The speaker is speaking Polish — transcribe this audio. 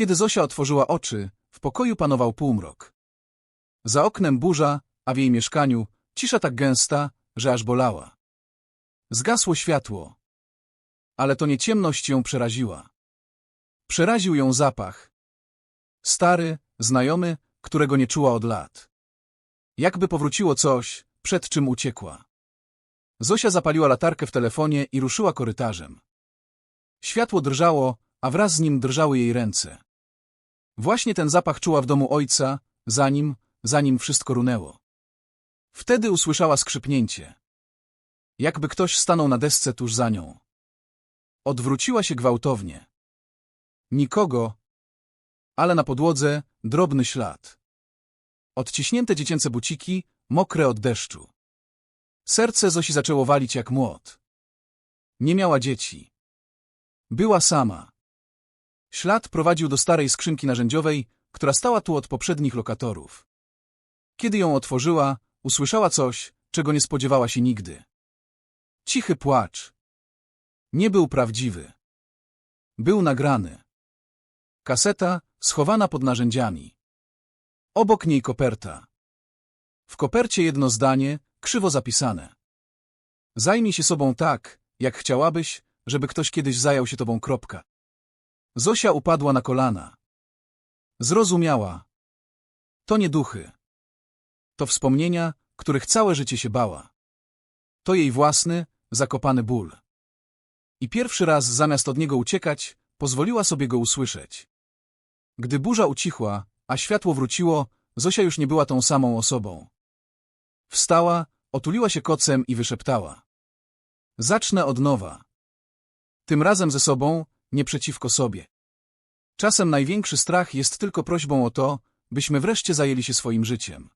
Kiedy Zosia otworzyła oczy, w pokoju panował półmrok. Za oknem burza, a w jej mieszkaniu cisza tak gęsta, że aż bolała. Zgasło światło. Ale to nie ciemność ją przeraziła. Przeraził ją zapach. Stary, znajomy, którego nie czuła od lat. Jakby powróciło coś, przed czym uciekła. Zosia zapaliła latarkę w telefonie i ruszyła korytarzem. Światło drżało, a wraz z nim drżały jej ręce. Właśnie ten zapach czuła w domu ojca, zanim, zanim wszystko runęło. Wtedy usłyszała skrzypnięcie. Jakby ktoś stanął na desce tuż za nią. Odwróciła się gwałtownie. Nikogo, ale na podłodze drobny ślad. Odciśnięte dziecięce buciki, mokre od deszczu. Serce Zosi zaczęło walić jak młot. Nie miała dzieci. Była sama. Ślad prowadził do starej skrzynki narzędziowej, która stała tu od poprzednich lokatorów. Kiedy ją otworzyła, usłyszała coś, czego nie spodziewała się nigdy. Cichy płacz. Nie był prawdziwy. Był nagrany. Kaseta schowana pod narzędziami. Obok niej koperta. W kopercie jedno zdanie, krzywo zapisane. Zajmij się sobą tak, jak chciałabyś, żeby ktoś kiedyś zajął się tobą. Kropka. Zosia upadła na kolana. Zrozumiała. To nie duchy. To wspomnienia, których całe życie się bała. To jej własny, zakopany ból. I pierwszy raz zamiast od niego uciekać, pozwoliła sobie go usłyszeć. Gdy burza ucichła, a światło wróciło, Zosia już nie była tą samą osobą. Wstała, otuliła się kocem i wyszeptała. Zacznę od nowa. Tym razem ze sobą, nie przeciwko sobie. Czasem największy strach jest tylko prośbą o to, byśmy wreszcie zajęli się swoim życiem.